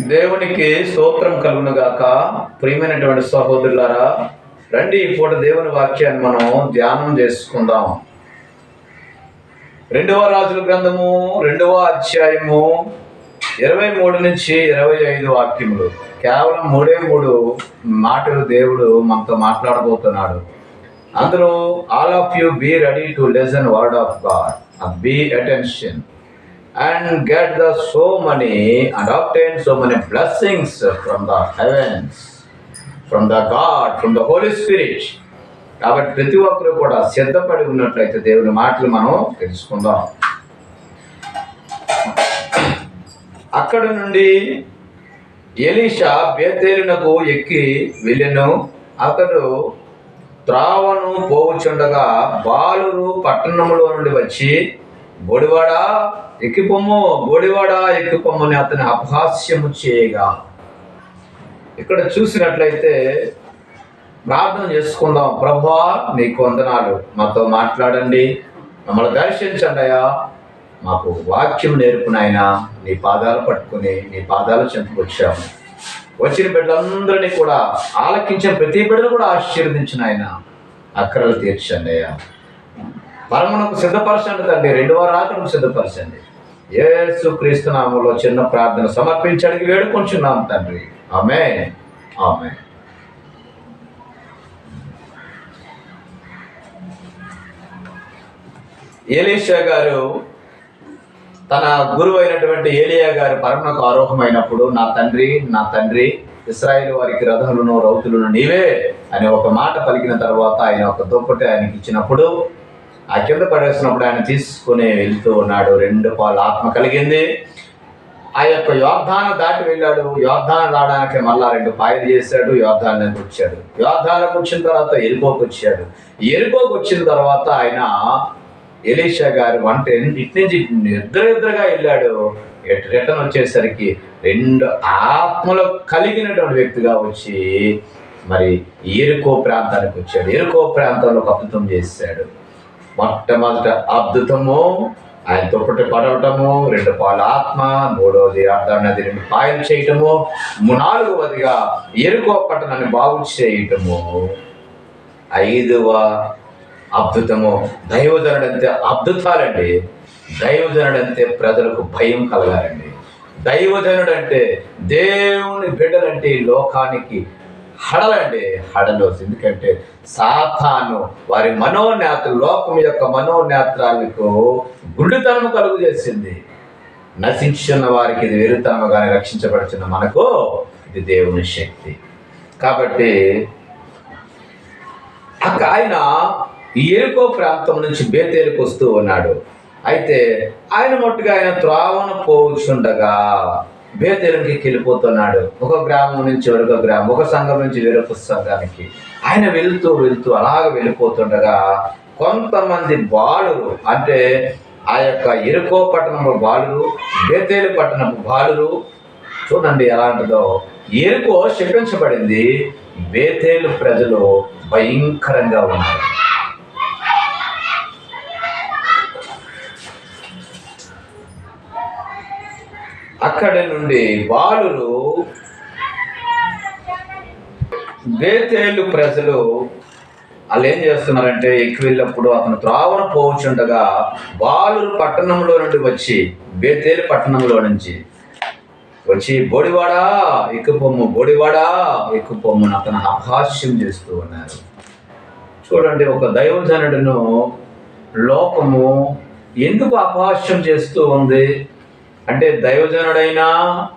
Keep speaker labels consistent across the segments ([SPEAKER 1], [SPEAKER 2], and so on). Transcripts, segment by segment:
[SPEAKER 1] దేవునికి స్తోత్రం కలుగునుగాక. ప్రియమైనటువంటి సహోదరులారా రండి ఈ పూట దేవుని వాక్యాన్ని మనం ధ్యానం చేసుకుందాం. రెండవ రాజుల గ్రంథము రెండవ అధ్యాయము ఇరవై మూడు నుంచి ఇరవై ఐదు వాక్యములు. కేవలం మూడే మూడు మాటలు దేవుడు మనతో మాట్లాడబోతున్నాడు. అందరూ all of you be ready to listen word of God be attention and get the so many and obtain so many blessings from the heavens, from the God, from the Holy Spirit. కాబట్టి ప్రతి ఒక్కరు కూడా సిద్ధపడి ఉన్నట్లయితే దేవుని మాటలు మనం తెలుసుకుందాం అక్కడ నుండి ఎలీషా బేతేలినకు ఎక్కి వెళ్ళెను అతడు త్రావను పోవుచుండగా బాలురు పట్టణంలో నుండి వచ్చి బోడివాడా? ఎక్కిపొమ్ము. బోడివాడా ఎక్కిపొమ్ము అని అతని అపహాస్యము చేయగా. ఇక్కడ చూసినట్లయితే ప్రార్థన చేసుకుందాం. ప్రభా నీకు వందనాలు. మాతో మాట్లాడండి. మమ్మల్ని దర్శించండి అయ్యా. మాకు వాక్యం నేర్పునైనా నీ పాదాలు పట్టుకుని నీ పాదాలు చెంపుకొచ్చాము వచ్చిన బిడ్డలందరినీ కూడా ఆలకించిన ప్రతి బిడ్డలు కూడా ఆశీర్వదించిన ఆయన. అక్కరలు తీర్చండి అయ్యా. పరమునకు సిద్ధపరచండి తండ్రి రెండవ వారాలకు సిద్ధపరచండి. ఏసు క్రీస్తునామంలో చిన్న ప్రార్థన సమర్పించడానికి వేడుకొంచున్నాం తండ్రి. ఆమె ఆమె ఏలీషా గారు తన గురువు అయినటువంటి ఏలియా గారు పరమకు ఆరోహమైనప్పుడు నా తండ్రి నా తండ్రి ఇస్రాయేల్ వారికి రథములను రౌతులను నీవే అని ఒక మాట పలికిన తర్వాత ఆయన ఒక దుప్పటి ఆయనకి ఇచ్చినప్పుడు ఆ కింద పడేసినప్పుడు ఆయన తీసుకుని వెళ్తూ ఉన్నాడు. రెండు పాలు ఆత్మ కలిగింది. ఆ యొక్క యోద్ధాను దాటి వెళ్ళాడు. యోద్ధాను రావడానికి మళ్ళా రెండు పాయలు చేశాడు. యోద్ధానికి వచ్చాడు యోద్ధానికి వచ్చిన తర్వాత ఎరుకోకు వచ్చాడు. ఎరుకోకు వచ్చిన తర్వాత ఆయన ఎలీషా గారు వంట ఇటు నుంచి ఇద్దరు ఇద్దరుగా వెళ్ళాడు. ఎట్ రిటర్న్ వచ్చేసరికి రెండు ఆత్మలు కలిగినటువంటి వ్యక్తిగా వచ్చి మరి ఎరుకో ప్రాంతానికి వచ్చాడు. ఎరుకో ప్రాంతంలో కపితం చేశాడు. మొట్టమొదట అద్భుతము ఆయన తొప్పటి పడవటము రెండు పాల ఆత్మ మూడవది అర్ధాన్నది రెండు పాయలు చేయటము నాలుగవదిగా ఎరుకో పట్టణాన్ని బాగు చేయటము. ఐదవ అద్భుతము దైవజనుడంతే అద్భుతాలండి. దైవజనుడంతే ప్రజలకు భయం కలగాలండి. దైవజనుడంటే దేవుని బిడ్డలంటే లోకానికి హడలండి హడలు ఎందుకంటే సాతాను వారి మనోనేత లోకం యొక్క మనోనేత్రాలకు గుడ్డితనము కలుగు చేసింది. నశించున్న వారికి ఇది వెరుతనముగానే రక్షించబడుతున్న మనకు ఇది దేవుని శక్తి. కాబట్టి అక్క ఆయన ఎరుకో ప్రాంతం నుంచి బేతేలుకు వస్తూ ఉన్నాడు. అయితే ఆయన మొట్టుగా ఆయన త్రావణ పోచుండగా బేతేలుకి వెళ్ళిపోతున్నాడు. ఒక గ్రామం నుంచి వేరొక గ్రామం ఒక సంఘం నుంచి వేరొక సంఘానికి. ఆయన వెళుతూ వెళుతూ అలాగ వెళ్ళిపోతుండగా కొంతమంది బాలురు అంటే ఆ యొక్క ఎరుకో పట్టణము బాలురు బేతేలు పట్టణపు బాలురు చూడండి ఎలాంటిదో ఎరుకో శపించబడింది. బేతేలు ప్రజలు భయంకరంగా ఉన్నారు. అక్కడి నుండి బాలురు బేతేలు ప్రజలు వాళ్ళు ఏం చేస్తున్నారంటే ఎక్కువ వెళ్ళినప్పుడు అతను త్రావణ పోవచ్చుండగా బాలు పట్టణంలో నుండి వచ్చి బేతేలు పట్టణంలో నుంచి వచ్చి బొడివాడా ఎక్కుపొమ్ము బొడివాడా ఎక్కుపొమ్మును అతను అపహాస్యం చేస్తూ ఉన్నారు. చూడండి ఒక దైవజనుడును లోకము ఎందుకు అపహాస్యం చేస్తూ ఉంది? అంటే దైవజనుడైనా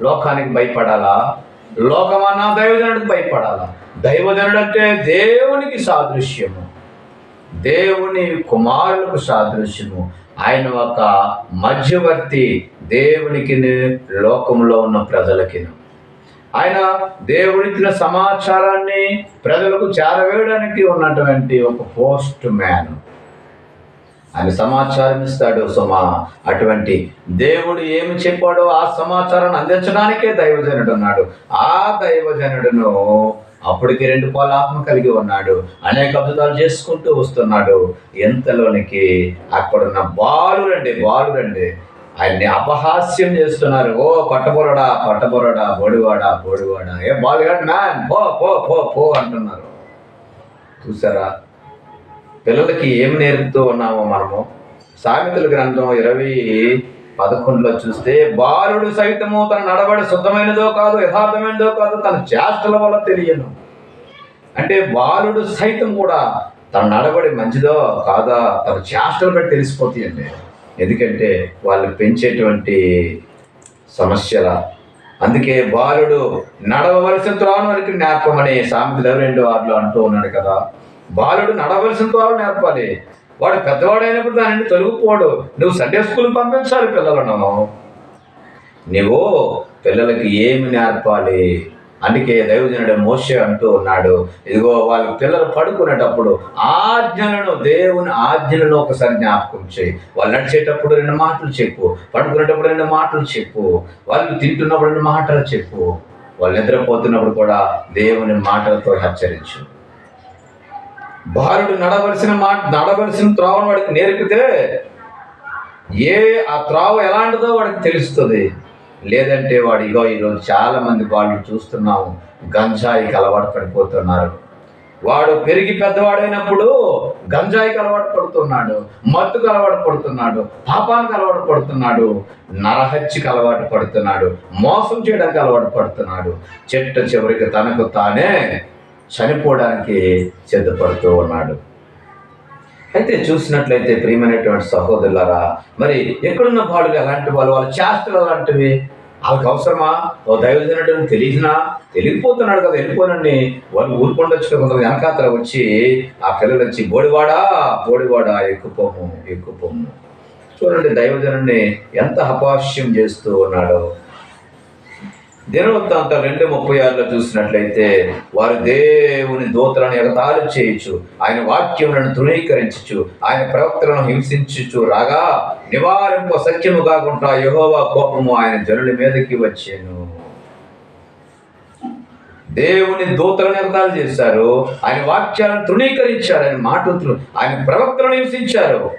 [SPEAKER 1] లోకానికి భయపడాలా? లోకమన్నా దైవజనుడికి భయపడాలా? దైవజనుడు అంటే దేవునికి సాదృశ్యము. దేవుని కుమారులకు సాదృశ్యము. ఆయన ఒక మధ్యవర్తి దేవునికి లోకంలో ఉన్న ప్రజలకి. ఆయన దేవుడిచ్చిన సమాచారాన్ని ప్రజలకు చేరవేయడానికి ఉన్నటువంటి ఒక పోస్ట్ మ్యాన్. ఆయన సమాచారం ఇస్తాడు సుమా? అటువంటి దేవుడు ఏమి చెప్పాడో ఆ సమాచారాన్ని అందించడానికే దైవజనుడు ఉన్నాడు. ఆ దైవజనుడును అప్పటికి రెండు పాల ఆత్మ కలిగి ఉన్నాడు. అనేక అద్భుతాలు చేసుకుంటూ వస్తున్నాడు. ఎంతలోనికి అక్కడున్న బాలురండి బాలురండి ఆయన్ని అపహాస్యం చేస్తున్నారు. ఓ పట్టబొరడా పట్టబొరడా బోడివాడా బోడివాడా. ఏ బాలుగాడ్ మ్యాన్ పో పో పో పో అంటున్నారు. చూసారా? పిల్లలకి ఏం నేర్పుతూ ఉన్నామో మనము? సామెతల గ్రంథం ఇరవై పదకొండులో చూస్తే బాలుడు సైతము తన నడబడి శుద్ధమైనదో కాదు యథార్థమైనదో కాదు తన చేష్టల వల్ల తెలియను. అంటే బాలుడు సైతం కూడా తన నడబడి మంచిదో కాదా తన చేష్టలు బట్టి తెలిసిపోతాయండి ఎందుకంటే వాళ్ళు పెంచేటువంటి సమస్యల. అందుకే బాలుడు నడవవలసిన త్రాను వారికి నేర్పమని సామెతలు రెండు ఆరులో అంటూ ఉన్నాడు కదా బాలుడు నడవలసిన ద్వారా నేర్పాలి. వాడు పెద్దవాడైనప్పుడు దానిని తొలగిపోడు. నువ్వు సండే స్కూల్ పంపించాలి పిల్లలను. నువ్వు పిల్లలకి ఏమి నేర్పాలి? అందుకే దైవజనుడు మోసే అంటూ ఉన్నాడు. ఇదిగో వాళ్ళ పిల్లలు పడుకునేటప్పుడు ఆజ్ఞలను దేవుని ఆజ్ఞలను ఒకసారి జ్ఞాపకం చేయి. వాళ్ళు నడిచేటప్పుడు రెండు మాటలు చెప్పు. పడుకునేటప్పుడు రెండు మాటలు చెప్పు. వాళ్ళు తింటున్నప్పుడు రెండు మాటలు చెప్పు. వాళ్ళు నిద్రపోతున్నప్పుడు కూడా దేవుని మాటలతో హెచ్చరించు. బాలుడు నడవలసిన మాట నడవలసిన త్రోవను వాడికి నేర్పితే ఏ ఆ త్రోవ ఎలాంటిదో వాడికి తెలుస్తుంది. లేదంటే వాడు ఇగో ఈరోజు చాలా మంది వాళ్ళు చూస్తున్నాము గంజాయికి అలవాటు పడిపోతున్నారు. వాడు పెరిగి పెద్దవాడైనప్పుడు గంజాయికి అలవాటు పడుతున్నాడు మత్తుకు అలవాటు పడుతున్నాడు పాపానికి అలవాటు పడుతున్నాడు నరహత్యకి అలవాటు పడుతున్నాడు మోసం చేయడానికి అలవాటు పడుతున్నాడు. చెట్ట చివరికి తనకు తానే చనిపోవడానికి సిద్ధపడుతూ ఉన్నాడు. అయితే చూసినట్లయితే ప్రియమైనటువంటి సహోదరులారా మరి ఎక్కడున్న బాలులు ఎలాంటి వాళ్ళు వాళ్ళ చేష్టలు అలాంటివి వాళ్ళకి అవసరమా? ఓ దైవజనుడు తెలియదునా తెలియకపోతున్నాడు కదా వెళ్ళిపోనండి. వాళ్ళు ఊరుకుండొచ్చు కొంత వెనకాతల వచ్చి ఆ పిల్లలు వచ్చి బోడివాడా? బోడివాడా? ఎక్కుపోము ఎక్కుపోము. చూడండి దైవజనుడిని ఎంత అపాస్యం చేస్తూ ఉన్నాడో. దినవృత్తాంత రెండు ముప్పై ఆరులో చూసినట్లయితే వారు దేవుని దూతలను ఎగతాలు చేయొచ్చు ఆయన వాక్యములను తృణీకరించచ్చు ఆయన ప్రవక్తలను హింసించుచు రాగా నివారింప సత్యము కాకుండా యహోవా కోపము ఆయన జనుల మీదకి వచ్చాను. దేవుని దూతలను ఎగతాలు చేశారు ఆయన వాక్యాలను తృణీకరించారు ఆయన మాటలు ఆయన ప్రవక్తలను హింసించారు.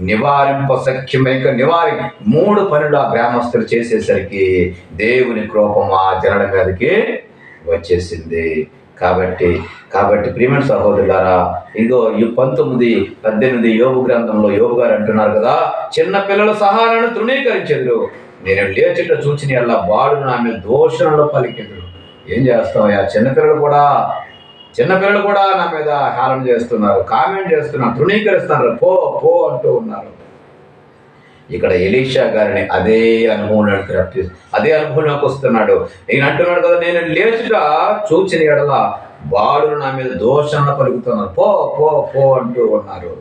[SPEAKER 1] నివారింప సఖ్యమైక నివారి మూడు పనులు ఆ గ్రామస్తులు చేసేసరికి దేవుని కోపం ఆ జనల మీదకి వచ్చేసింది. కాబట్టి కాబట్టి ప్రియమైన సహోదరులారా ఇదిగో ఈ పంతొమ్మిది పద్దెనిమిది యోగు గ్రంథంలో యోగు గారు అంటున్నారు కదా చిన్న పిల్లల సహాయాలను తృణీకరించెదరు. నేను లేచిట చూచిన అలా బాడు నా మీద దోషణలు పలికెదరు. ఏం చేస్తామయ్యా చిన్నపిల్లలు కూడా చిన్నపిల్లలు కూడా నా మీద హేళన చేస్తున్నారు కామెంట్ చేస్తున్నారు తృణీకరిస్తున్నారు. పో పో అంటూ ఉన్నారు. ఇక్కడ ఎలీషా గారిని అదే అనుభవంలోకి రప్తి అదే అనుభవంలోకి వస్తున్నాడు. నేను అంటున్నాడు కదా నేను లేచుట చూచిన ఎడల బాలురు నా మీద దోషణ పలుకుతున్నారు. పో పో పో అంటూ ఉన్నారు.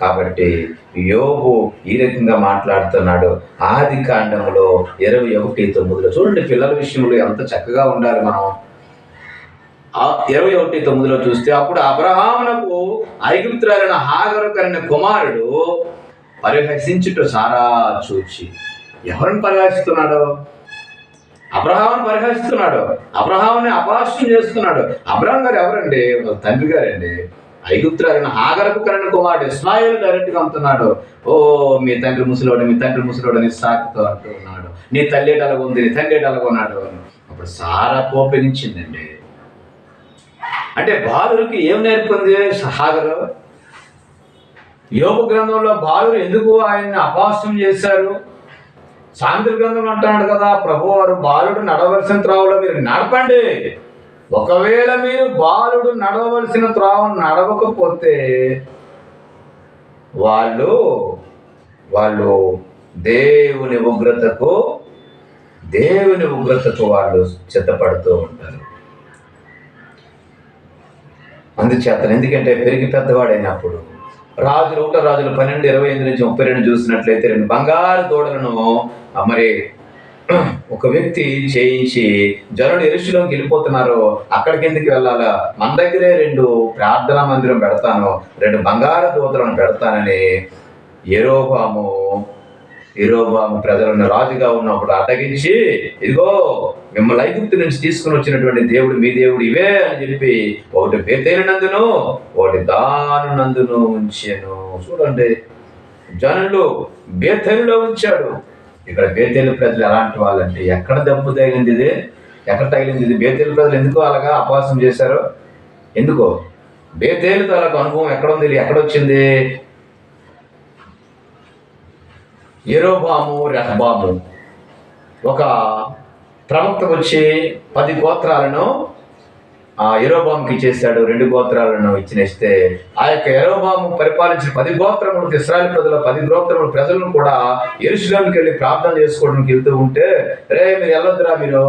[SPEAKER 1] కాబట్టి యోగు ఈ రకంగా మాట్లాడుతున్నాడు. ఆది కాండంలో ఇరవై ఒకటి తొమ్మిదిలో చూడండి పిల్లల విషయంలో ఎంత చక్కగా ఉండాలి మనం. ఇరవై ఒకటి తొమ్మిదిలో చూస్తే అప్పుడు అబ్రహామునకు ఐగుప్తురాలైన హాగరు కరిన కుమారుడు పరిహసించుట సారా చూచి ఎవరిని పరిహసిస్తున్నాడు? అబ్రహాం పరిహసిస్తున్నాడు. అబ్రహాంని అపహాస్యం చేస్తున్నాడు. అబ్రహాం గారు ఎవరండి? తండ్రి గారండి. ఐగుప్తురాలైన హాగరకు కరిన కుమారుడు ఇస్మాయిల్ డైరెక్ట్గా అంటున్నాడు ఓ మీ తండ్రి ముసలోడు మీ తండ్రి ముసలోడు అని సాకుతో అంటున్నాడు నీ తల్లి ఎలాగ ఉంది? నీ తండ్రి ఎలాగ ఉన్నాడు? అప్పుడు సారా కోపగించిందండి. అంటే బాలుడికి ఏం నేర్పింది హాగరు యోగ గ్రంథంలో బాలుడు ఎందుకు ఆయన్ని అపహాస్యం చేశారు సాంద్ర గ్రంథంలో అంటున్నాడు కదా ప్రభు వారు బాలుడు నడవలసిన త్రావులో మీరు నడపండి. ఒకవేళ మీరు బాలుడు నడవలసిన త్రోవను నడవకపోతే వాళ్ళు వాళ్ళు దేవుని ఉగ్రతకు దేవుని ఉగ్రతకు వాళ్ళు సిద్ధపడుతూ ఉంటారు. అందుచేత ఎందుకంటే పెరిగి పెద్దవాడైనప్పుడు రాజులు ఒకటో రాజులు పన్నెండు ఇరవై ఎనిమిది నుంచి ముప్పై రెండు చూసినట్లయితే రెండు బంగారు దూడలను మరి ఒక వ్యక్తి చేయించి జనుడు ఎరుషులోకి వెళ్ళిపోతున్నారు అక్కడికి ఎందుకు వెళ్ళాలా? మన దగ్గరే రెండు ప్రార్థనా మందిరం పెడతాను రెండు బంగారు దూతలను పెడతానని ఎరోబాము ఎరోబాము ప్రజలను రాజుగా ఉన్నప్పుడు అడ్డగించి ఇదిగో మిమ్మల్ని ఐగుప్తు నుంచి తీసుకుని వచ్చినటువంటి దేవుడు మీ దేవుడు ఇవే అని చెప్పి ఒకటి బేతేలు నందును ఒకటి దాను నందును ఉంచాను. చూడండి జనులు బేతేలులో ఉంచాడు. ఇక్కడ బేతేలు ప్రజలు ఎలాంటి వాళ్ళంటే ఎక్కడ దెబ్బ తగిలింది ఇది? ఎక్కడ తగిలింది ఇది? బేతేలు ప్రజలు ఎందుకు అలాగా అపవాసం చేశారు? ఎందుకో? బేతేలు తాలకు అనుభవం ఎక్కడ ఉంది? ఎక్కడ వచ్చింది? ఎరోబాము రెహబాము. ఒక ప్రవక్త వచ్చి పది గోత్రాలను ఆ ఎరోబాముకి ఇచ్చేసాడు రెండు గోత్రాలను ఇచ్చినేస్తే ఆ యొక్క ఎరోబాము పరిపాలించిన పది గోత్రములు ఇస్రాయల్ ప్రజల పది గోత్రముల ప్రజలను కూడా ఎరుశలంకి వెళ్ళి ప్రార్థన చేసుకోవడానికి వెళ్తూ ఉంటే రే మీరు వెళ్ళొద్దురా మీరు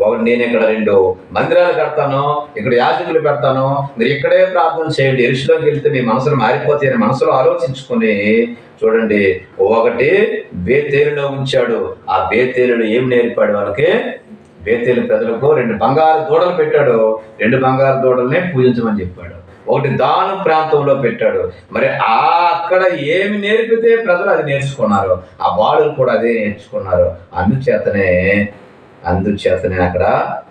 [SPEAKER 1] ఒకటి నేను ఇక్కడ రెండు మందిరాలు కడతాను ఇక్కడ యాజకులు పెడతాను మీరు ఇక్కడే ప్రార్థన చేయండి ఎరుశలోకి వెళ్తే మీ మనసులు మారిపోతాయని అని మనసులో ఆలోచించుకొని చూడండి. ఒకటి బేతేలులో ఉంచాడు. ఆ బేతేలులో ఏం నేర్పాడు వాళ్ళకి? బేతేలు ప్రజలకు రెండు బంగారు దూడలు పెట్టాడు. రెండు బంగారు దూడల్ని పూజించమని చెప్పాడు. ఒకటి దాను ప్రాంతంలో పెట్టాడు. మరి ఆ అక్కడ ఏమి నేర్పితే ప్రజలు అది నేర్చుకున్నారు? ఆ బాలులు కూడా అదే నేర్చుకున్నారు. అందుచేతనే అందుచేతనే అక్కడ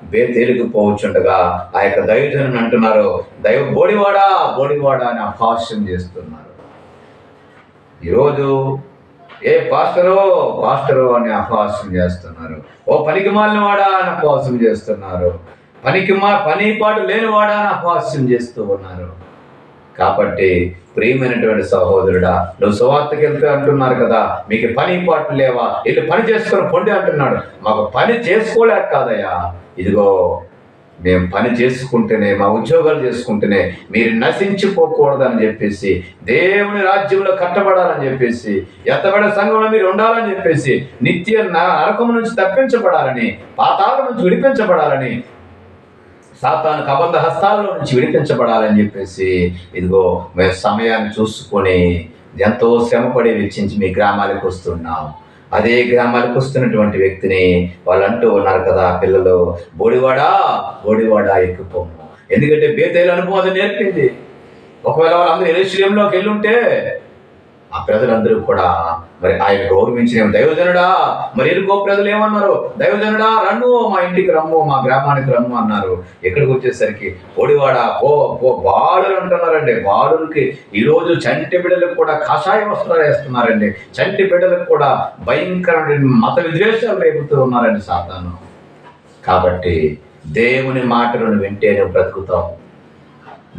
[SPEAKER 1] బేతేలికి పోవచ్చుండగా ఆ యొక్క దైవజనుని అంటున్నారు దైవ బోడివాడా బోడివాడా అని అపహాస్యం చేస్తున్నారు. ఈరోజు ఏ పాస్టరో పాస్టరో అని అపహాస్యం చేస్తున్నారు. ఓ పనికి మాలినవాడా అని అపహాస్యం చేస్తున్నారు. పనికి మా పని పాటు లేనివాడా అని అపహాస్యం చేస్తూ ఉన్నారు. కాబట్టి ప్రియమైనటువంటి సహోదరుడా నువ్వు సువార్తకి వెళ్తే అంటున్నారు కదా మీకు పని పాటు లేవా? వీళ్ళు పని చేసుకొని పొండి అంటున్నాడు. మాకు పని చేసుకోలేక కాదయ్యా. ఇదిగో మేము పని చేసుకుంటేనే మా ఉద్యోగాలు చేసుకుంటేనే మీరు నశించిపోకూడదని చెప్పేసి దేవుని రాజ్యంలో కట్టబడాలని చెప్పేసి ఎత్తబడే సంఘంలో మీరు ఉండాలని చెప్పేసి నిత్య న- నరకం నుంచి తప్పించబడాలని పాతాల నుంచి విడిపించబడాలని సాతాను కబంధ హస్తాలలో నుంచి విడిపించబడాలని చెప్పేసి ఇదిగో మేము సమయాన్ని చూసుకొని ఎంతో శ్రమపడి వెచ్చించి మీ గ్రామాలకు వస్తున్నాం. అదే గ్రామాలకు వస్తున్నటువంటి వ్యక్తిని వాళ్ళు అంటూ ఉన్నారు కదా పిల్లలు బోడివాడా? బోడివాడా ఎక్కుపోము ఎందుకంటే బేతైల అనుభవం అది నేర్పింది. ఒకవేళ వాళ్ళందరూ ఎరుశ్రీయంలోకి వెళ్ళుంటే ఆ ప్రజలందరూ కూడా మరి ఆయన గౌరవించిన దైవజనుడా మరి ఎరుకో ప్రజలు ఏమన్నారు? దైవజనుడా రన్ను మా ఇంటికి రమ్ము మా గ్రామానికి రమ్ము అన్నారు. ఎక్కడికి వచ్చేసరికి పొడివాడ పో పో బాలులు అంటున్నారండి. బాలులకి ఈరోజు చంటి బిడ్డలకు కూడా కషాయ వస్త్రాలు వేస్తున్నారండి. చంటి బిడ్డలకు కూడా భయంకరమైన మత విద్వేషాలు రేపుతూ ఉన్నారండి సాతాను. కాబట్టి దేవుని మాటలను వింటే నువ్వు బ్రతుకుతావు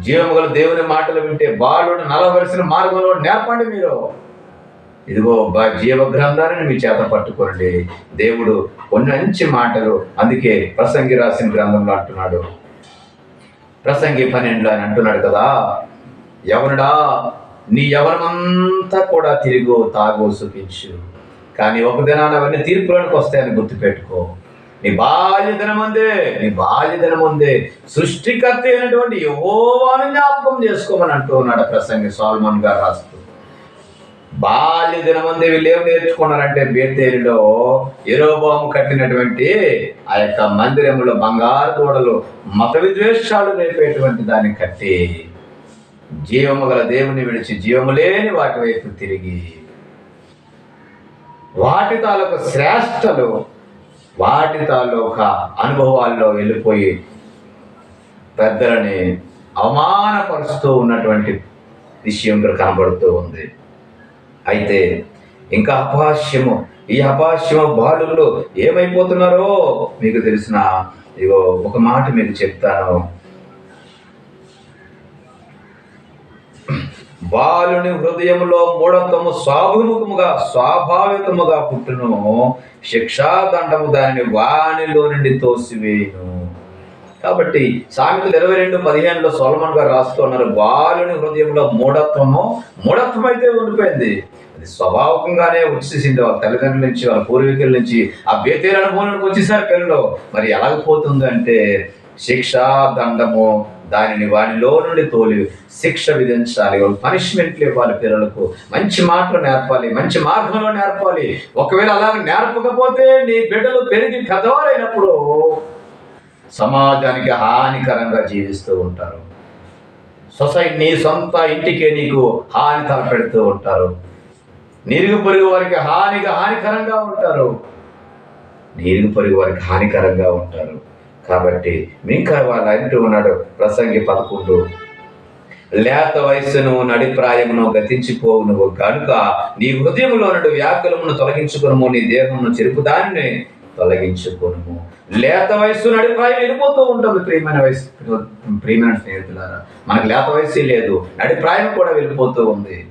[SPEAKER 1] జీవము దేవుని మాటలు వింటే బాలుడు నలవలసిన మార్గంలో నేర్పండి మీరు. ఇదిగో జీవ గ్రంథాలను మీ చేత పట్టుకోండి దేవుడు కొన్ని మంచి మాటలు అందుకే ప్రసంగి రాసిన గ్రంథంలో అంటున్నాడు. ప్రసంగి పన్నెండులో అని అంటున్నాడు కదా ఎవరుడా నీ యవనమంతా కూడా తిరిగో తాగో సుఖించు కానీ ఒక దినాన అవన్నీ తీర్పులోనికి వస్తాయని గుర్తుపెట్టుకో. నీ బాల్య దినముందే నీ బాల్య దినముందే సృష్టికర్త అయినటువంటి యెహోవాను జ్ఞాపకం చేసుకోమని అంటూ ఉన్నాడు ప్రసంగి సాల్మన్ గారు రాస్తూ. బాల్య దినమంది వీళ్ళు ఏం నేర్చుకున్నారంటే బేతేలిలో ఎరోబాము కట్టినటువంటి ఆ యొక్క మందిరంలో బంగారు గోడలు మత విద్వేషాలు నేర్పేటువంటి దాన్ని కట్టి జీవము గల దేవుని విడిచి జీవము లేని వాటి వైపు తిరిగి వాటి తాలూకు శ్రేష్టలు వాటి తాలూక అనుభవాల్లో వెళ్ళిపోయి పెద్దలని అవమానపరుస్తూ ఉన్నటువంటి విషయం ఇక్కడ కనబడుతూ ఉంది. అయితే ఇంకా అపహాస్యము ఈ అపహాస్యము బాలుల్లో ఏమైపోతున్నారో మీకు తెలిసిన ఇగో ఒక మాట మీకు చెప్తాను. బాలుని హృదయంలో మూఢత్వము స్వాభిముఖముగా స్వాభావికముగా పుట్టును శిక్షాదండము దానిని వానిలో నుండి తోసివేయును. కాబట్టి సామెతలు ఇరవై రెండు పదిహేనులో సోలమన్ గారు రాస్తున్నారు బాలుని హృదయంలో మూఢత్వము మూఢత్వం అయితే ఉండిపోయింది. అది స్వభావకంగానే వచ్చేసింది. వాళ్ళ తల్లిదండ్రుల నుంచి వాళ్ళ పూర్వీకుల నుంచి ఆ బేతేరు అనుభవంలోకి వచ్చేసారు పిల్లలు మరి ఎలాగపోతుందంటే శిక్షా దండము దానిని వానిలో నుండి తోలి శిక్ష విధించాలి. పనిష్మెంట్లు ఇవ్వాలి పిల్లలకు. మంచి మాటలు నేర్పాలి మంచి మార్గంలో నేర్పాలి. ఒకవేళ అలా నేర్పకపోతే నీ బిడ్డలు పెరిగి పెద్దవారైనప్పుడు సమాజానికి హానికరంగా జీవిస్తూ ఉంటారు. సొసైటీ నీ సొంత ఇంటికే నీకు హాని తలపెడుతూ ఉంటారు. నిరుగు పొరుగు వారికి హానిగా హానికరంగా ఉంటారు. నీరుగు పొరుగు వారికి హానికరంగా ఉంటారు. కాబట్టి ఇంకా వాళ్ళు అంటూ ఉన్నాడు ప్రసంగి పదకొండు. లేత వయస్సును నడిప్రాయమును గతించిపోవు నువ్వు. కనుక నీ హృదయంలో నుండి వ్యాకులమును తొలగించుకును నీ దేహమును చెరుపు దానిని తొలగించుకును లేత వయస్సు నడిప్రాయం వెళ్ళిపోతూ ఉంటుంది ప్రియమైన వయసు ప్రియమైన స్నేహితులారా మనకు లేత వయస్సు లేదు నడిప్రాయం కూడా వెళ్ళిపోతూ ఉంది.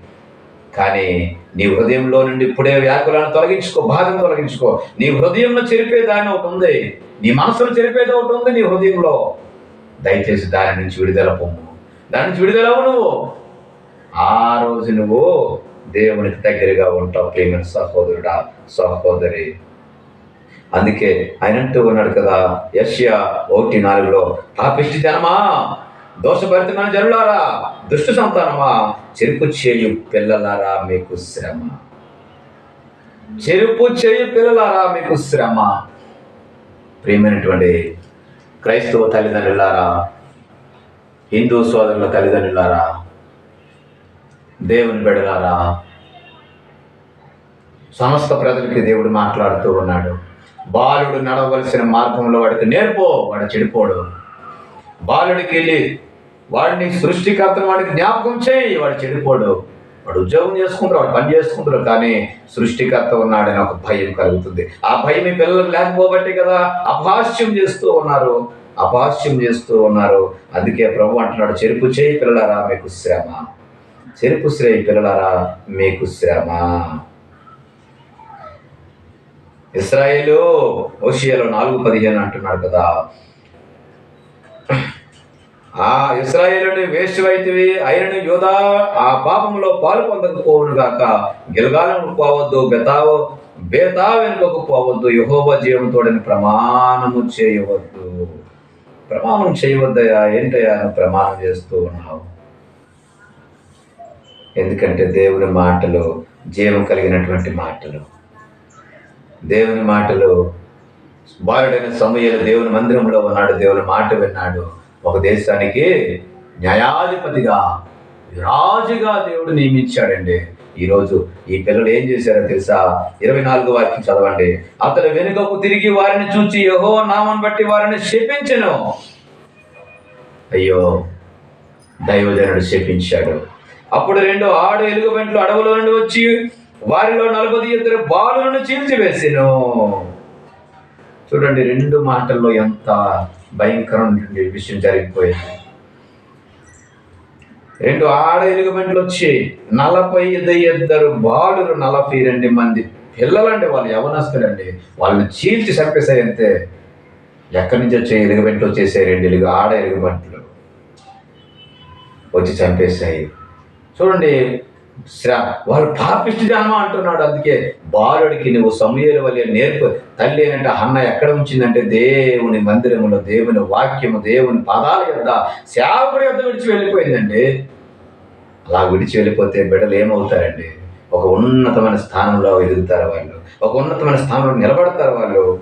[SPEAKER 1] కానీ నీ హృదయంలో నుండి ఇప్పుడే వ్యాకులను తొలగించుకో బాధను తొలగించుకో. నీ హృదయంలో చెరిపేదాన్ని ఒకటి ఉంది. నీ మనసును చెరిపేది ఒకటి ఉంది నీ హృదయంలో. దయచేసి దాని నుంచి విడుదల పొమ్ము దాని నుంచి విడుదలవు నువ్వు. ఆ రోజు నువ్వు దేవునికి దగ్గరగా ఉంటావు ప్రేమ సహోదరుడా సహోదరి. అందుకే ఆయన అంటూ ఉన్నాడు కదా యష్యా ఒకటి నాలుగులో పాపిష్టి జనమా? దోషభరితమైన జనులారా దుష్టు సంతానమా? చెరుపు చేయు పిల్లలారా మీకు శ్రమ. చెరుపు చేయు పిల్లలారా మీకు శ్రమ. ప్రియమైనటువంటి క్రైస్తవ తల్లిదండ్రులారా హిందూ సోదరుల తల్లిదండ్రులారా దేవుని బిడలారా సమస్త ప్రజలకి దేవుడు మాట్లాడుతూ ఉన్నాడు. బాలుడు నడవలసిన మార్గంలో వాడికి నేర్పో వాడు చెడిపోడు. బాలుడికి వెళ్ళి వాడిని సృష్టికర్తను వాడికి జ్ఞాపకం చేయి వాడు చెడిపోడు. వాడు ఉద్యోగం చేసుకుంటారు వాడు పని చేసుకుంటారు కానీ సృష్టికర్త ఉన్నాడని ఒక భయం కలుగుతుంది. ఆ భయం పిల్లలు పిల్లలకు లేకపోబట్టి కదా అపహాస్యం చేస్తూ ఉన్నారు. అపహాస్యం చేస్తూ ఉన్నారు. అందుకే ప్రభు అంటున్నాడు చెరుపు చేయి పిల్లలారా మీకు శ్రమ. చెరుపు శ్రేయి పిల్లలారా మీకు శ్రమ. ఇస్రాయేలు ఓషియాలో నాలుగు పదిహేను అంటున్నాడు కదా. ఆ ఇస్రాయేలుని వేశ్యవైతివి అయినను యోధా ఆ పాపంలో పాలు పొందకపోవును గాక గిలగాలను పోవద్దు బెతావు బేతా వెనుకకు పోవద్దు యహోవ జీవంతోడని ప్రమాణము చేయవద్దు. ప్రమాణం చేయవద్దయా? ఏంటయ్యా నువ్వు ప్రమాణం చేస్తూ ఉన్నావు? ఎందుకంటే దేవుని మాటలు జీవం కలిగినటువంటి మాటలు. దేవుని మాటలు బాలుడైన సమయంలో దేవుని మందిరంలో ఉన్నాడు దేవుని మాట విన్నాడు. ఒక దేశానికి న్యాయాధిపతిగా రాజుగా దేవుడు నియమించాడండి. ఈరోజు ఈ పిల్లలు ఏం చేశారో తెలుసా? ఇరవై నాలుగు వాక్యం చదవండి. అతడు వెనుకకు తిరిగి వారిని చూచి యహో నామం బట్టి వారిని శపించెను. అయ్యో దైవజనుడు శపించాడు. అప్పుడు రెండు ఆడు ఎలుగుబంట్లు అడవుల నుండి వచ్చి వారిలో నలభై ఇద్దరు బాలులను చీల్చివేసెను. చూడండి రెండు మాటల్లో ఎంత భయంకరమైన విషయం జరిగిపోయింది. రెండు ఆడ ఎలుగుబంట్లు వచ్చి నలభై ఐదు ఇద్దరు బాలులు నలభై రెండు మంది పిల్లలండి వాళ్ళు యవనస్తులండి. వాళ్ళని చీల్చి చంపేశాయి అంతే ఎక్కడి నుంచి వచ్చే ఎలుగుబంట్లు వచ్చేసాయి రెండు ఎలుగు ఆడ ఎలుగుబంట్లు. వచ్చి చంపేశాయి. చూడండి వాళ్ళు పాపిష్టి జన్మ అంటున్నాడు. అందుకే బాలుడికి నువ్వు సమయాల వల్ల నేర్పు. తల్లి అంటే అన్న ఎక్కడ ఉంచిందంటే దేవుని మందిరములో దేవుని వాక్యము దేవుని పదాల యొద్ద సేవకుడి యొద్ద విడిచి వెళ్ళిపోయిందండి. అలా విడిచి వెళ్ళిపోతే బిడ్డలు ఏమవుతారండి? ఒక ఉన్నతమైన స్థానంలో ఎదుగుతారు వాళ్ళు. ఒక ఉన్నతమైన స్థానంలో నిలబడతారు వాళ్ళు.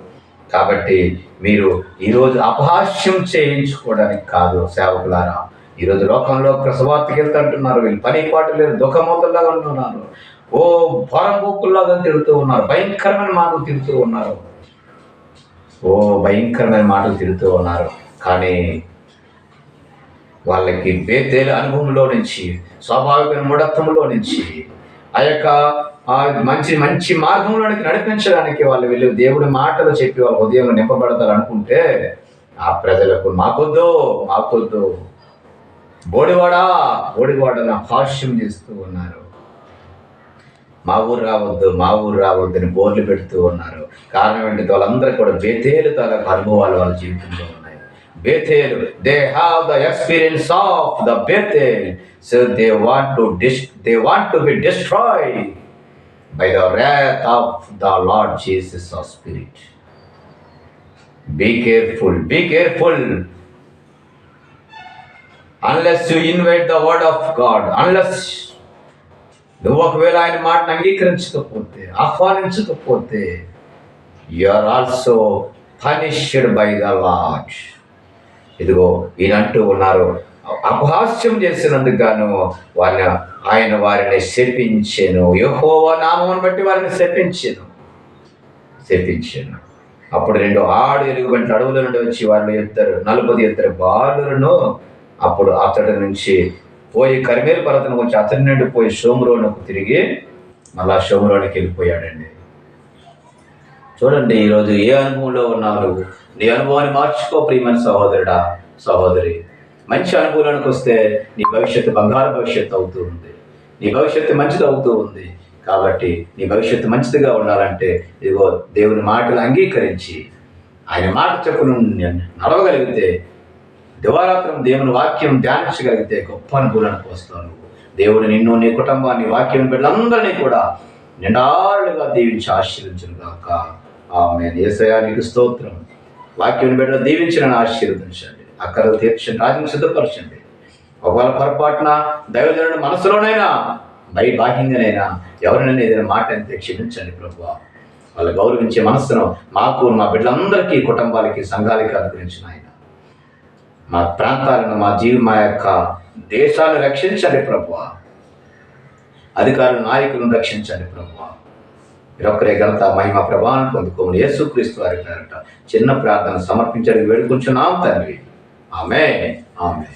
[SPEAKER 1] కాబట్టి మీరు ఈరోజు అపహాస్యం చేయించుకోవడానికి కాదు సేవకులారా. ఈరోజు లోకంలో ప్రసవార్తకి వెళ్తుంటున్నారు వీళ్ళు పని పాటు లేదు దుఃఖమూతల్లాగా ఉంటున్నారు. ఓ పొరంబోకుల్లాగా తిరుగుతూ ఉన్నారు భయంకరమైన మాటలు తిరుగుతూ ఉన్నారు. ఓ భయంకరమైన మాటలు తిరుగుతూ ఉన్నారు. కానీ వాళ్ళకి బేతేల అనుభవంలో నుంచి స్వాభావిక మూఢత్వంలో నుంచి ఆ యొక్క మంచి మంచి మార్గంలోనికి నడిపించడానికి వాళ్ళు వెళ్ళి దేవుడి మాటలు చెప్పి వాళ్ళ ఉదయం నింపబడతారు అనుకుంటే ఆ ప్రజలకు మాకొద్దు మాకొద్దు. బోడివాడా? బోడివాడని హాస్యం చేస్తూ ఉన్నారు. మా ఊరు రావద్దు మా ఊరు రావద్దు అని బోర్లు పెడుతూ ఉన్నారు. కారణం ఏంటి? వాళ్ళందరూ కూడా బేతేలు తాలూకు అనుభవాలు వాళ్ళ జీవితంలో ఉన్నాయి. Bethel they have the experience of the Bethel so they want to dis they want to be destroy by the wrath of the Lord Jesus of spirit be careful be careful unless you invite the word of God unless నువ్వు ఒకవేళ ఆయన మాటను అంగీకరించకపోతే ఆహ్వానించకపోతే you are also punished by the Lord ఇదిగో ఈయన అంటూ ఉన్నారు. అపహాస్యం చేసినందుకు గాను వారిని ఆయన వారిని శపించాను. యెహోవా నామం బట్టి వారిని శపించాను. శపించాను. అప్పుడు రెండు ఆడు ఎలుగుబంటి అడవుల నుండి వచ్చి వారిని ఇద్దరు నలుపది ఇద్దరు బాలులను అప్పుడు అతడి నుంచి పోయి కరిమేలు పర్వతం గురించి అతడి నుండి పోయి షోమురోనుకు తిరిగి మళ్ళా షోమురోనికి వెళ్ళిపోయాడండి. చూడండి ఈరోజు ఏ అనుభవంలో ఉన్నారు నీ అనుభవాన్ని మార్చుకో ప్రియమైన సహోదరుడా సహోదరి. మంచి అనుభవానికి వస్తే నీ భవిష్యత్తు బంగారు భవిష్యత్తు అవుతూ ఉంది. నీ భవిష్యత్తు మంచిది అవుతూ ఉంది. కాబట్టి నీ భవిష్యత్తు మంచిదిగా ఉండాలంటే ఇదిగో దేవుని మాటలు అంగీకరించి ఆయన మాట చెప్పును నడవగలిగితే దివారాత్రం దేవుని వాక్యం ధ్యానించగలిగితే గొప్ప అనుభూలను పోస్తావు నువ్వు దేవుడు నిన్ను నీ కుటుంబాన్ని వాక్యం బిడ్డలందరినీ కూడా నిండాళ్ళుగా దీవించి ఆశీర్వించను గాక. ఆమె ఏసయానికి స్తోత్రం. వాక్యం బిడ్డలు దీవించిన ఆశీర్వదించండి. అక్కడ తీర్చండి రాజ్యం సిద్ధపరచండి. ఒకవేళ పొరపాటున దైవజనుడు మనసులోనైనా బై బాహ్యంగానైనా ఎవరినైనా ఏదైనా మాట అంతే క్షమించండి ప్రభు వాళ్ళు గౌరవించే మనస్సును మాకు మా బిడ్డలందరికీ కుటుంబాలకి సంఘాలకి అనుగ్రహించిన ఆయన మా ప్రాంతాలను మా జీవి మా యొక్క దేశాలను రక్షించండి ప్రభు అధికారులు నాయకులను రక్షించండి ప్రభు మీరొక్కరే ఘనత మహిమ ప్రభావం పొందుకోమని యేసుక్రీస్తు వారి పేరట చిన్న ప్రార్థన సమర్పించడానికి వేడుకుంటున్నాం తండ్రి. ఆమె ఆమె